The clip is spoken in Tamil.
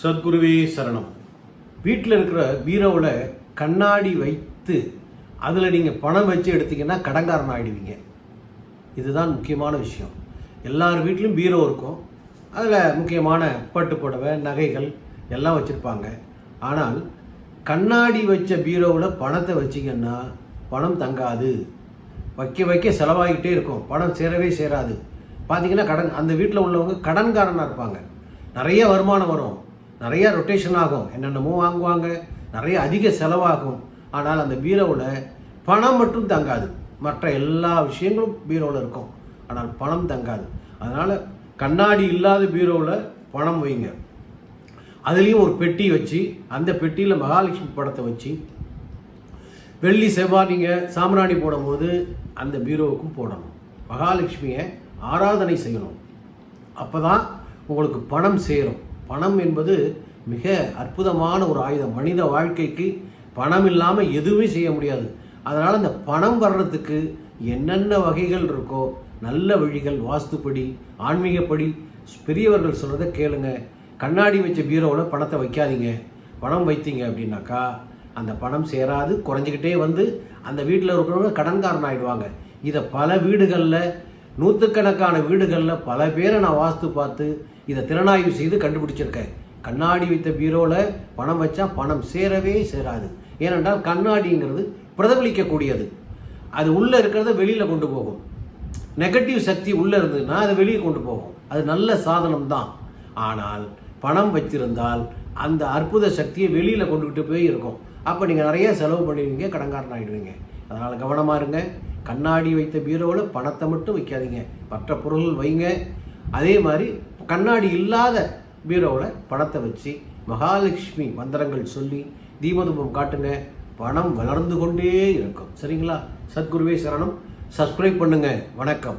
சத்குருவே சரணம். வீட்டில் இருக்கிற பீரோவில் கண்ணாடி வைத்து அதில் நீங்கள் பணம் வச்சு எடுத்தீங்கன்னா கடன்காரன் ஆகிடுவீங்க இதுதான் முக்கியமான விஷயம். எல்லார் வீட்லேயும் பீரோ இருக்கும். அதில் முக்கியமான பட்டு புடவை நகைகள் எல்லாம் வச்சுருப்பாங்க. ஆனால் கண்ணாடி வச்ச பீரோவில் பணத்தை வச்சிங்கன்னா பணம் தங்காது. வைக்க வைக்க செலவாகிட்டே இருக்கும். பணம் சேரவே சேராது. பார்த்தீங்கன்னா கடன் அந்த வீட்டில் உள்ளவங்க கடன்காரனாக இருப்பாங்க. நிறைய வருமானம் வரும். நிறைய ரொட்டேஷன் ஆகும். என்னென்னமோ வாங்குவாங்க. நிறைய அதிக செலவாகும். ஆனால் அந்த பீரோவில் பணம் மட்டும் தங்காது. மற்ற எல்லா விஷயங்களும் பீரோவில் இருக்கும். ஆனால் பணம் தங்காது. அதனால் கண்ணாடி இல்லாத பீரோவில் பணம் வைங்க. அதுலேயும் ஒரு பெட்டி வச்சு அந்த பெட்டியில் மகாலட்சுமி படத்தை வச்சு வெள்ளி செவ்வாய் நீங்கள் சாம்ராணி போடும்போது அந்த பீரோவுக்கும் போடணும். மகாலட்சுமியை ஆராதனை செய்யணும். அப்போ தான் உங்களுக்கு பணம் சேரும். பணம் என்பது மிக அற்புதமான ஒரு ஆயுதம். மனித வாழ்க்கைக்கு பணம் இல்லாமல் எதுவுமே செய்ய முடியாது. அதனால் அந்த பணம் வர்றதுக்கு என்னென்ன வகைகள் இருக்கோ நல்ல வழிகள் வாஸ்துப்படி ஆன்மீகப்படி பெரியவர்கள் சொல்கிறத கேளுங்க. கண்ணாடி வச்ச பீரோவில் பணத்தை வைக்காதீங்க. பணம் வைத்தீங்க அப்படின்னாக்கா அந்த பணம் சேராது குறைஞ்சிக்கிட்டே வந்து அந்த வீட்டில் இருக்கிறவங்க கடன்காரன் ஆகிடுவாங்க இதை பல வீடுகளில் நூற்றுக்கணக்கான வீடுகளில் பல பேரை நான் வாஸ்து பார்த்து இதை திறனாய்வு செய்து கண்டுபிடிச்சிருக்கேன். கண்ணாடி வைத்த பீரோவில் பணம் வச்சா பணம் சேரவே சேராது. ஏனென்றால் கண்ணாடிங்கிறது பிரதிபலிக்கக்கூடியது. அது உள்ளே இருக்கிறத வெளியில் கொண்டு போகும். நெகட்டிவ் சக்தி உள்ளே இருந்ததுன்னா அதை வெளியே கொண்டு போகும். அது நல்ல சாதனம் தான் ஆனால் பணம் வச்சிருந்தால் அந்த அற்புத சக்தியை வெளியில் கொண்டுக்கிட்டு போய் இருக்கும். அப்போ நீங்கள் நிறைய செலவு பண்ணுவீங்க கடன்காரன் ஆகிடுவீங்க அதனால் கவனமாக இருங்க. கண்ணாடி வைத்த பீரோவில் பணத்தை மட்டும் வைக்காதீங்க. மற்ற பொருள்கள் வைங்க. அதே மாதிரி கண்ணாடி இல்லாத பீரோவில் பணத்தை வச்சு மகாலட்சுமி மந்திரங்கள் சொல்லி தீபதூபம் காட்டுங்க. பணம் வளர்ந்து கொண்டே இருக்கும். சரிங்களா? சத்குருவே சரணம். சப்ஸ்கிரைப் பண்ணுங்கள் வணக்கம்.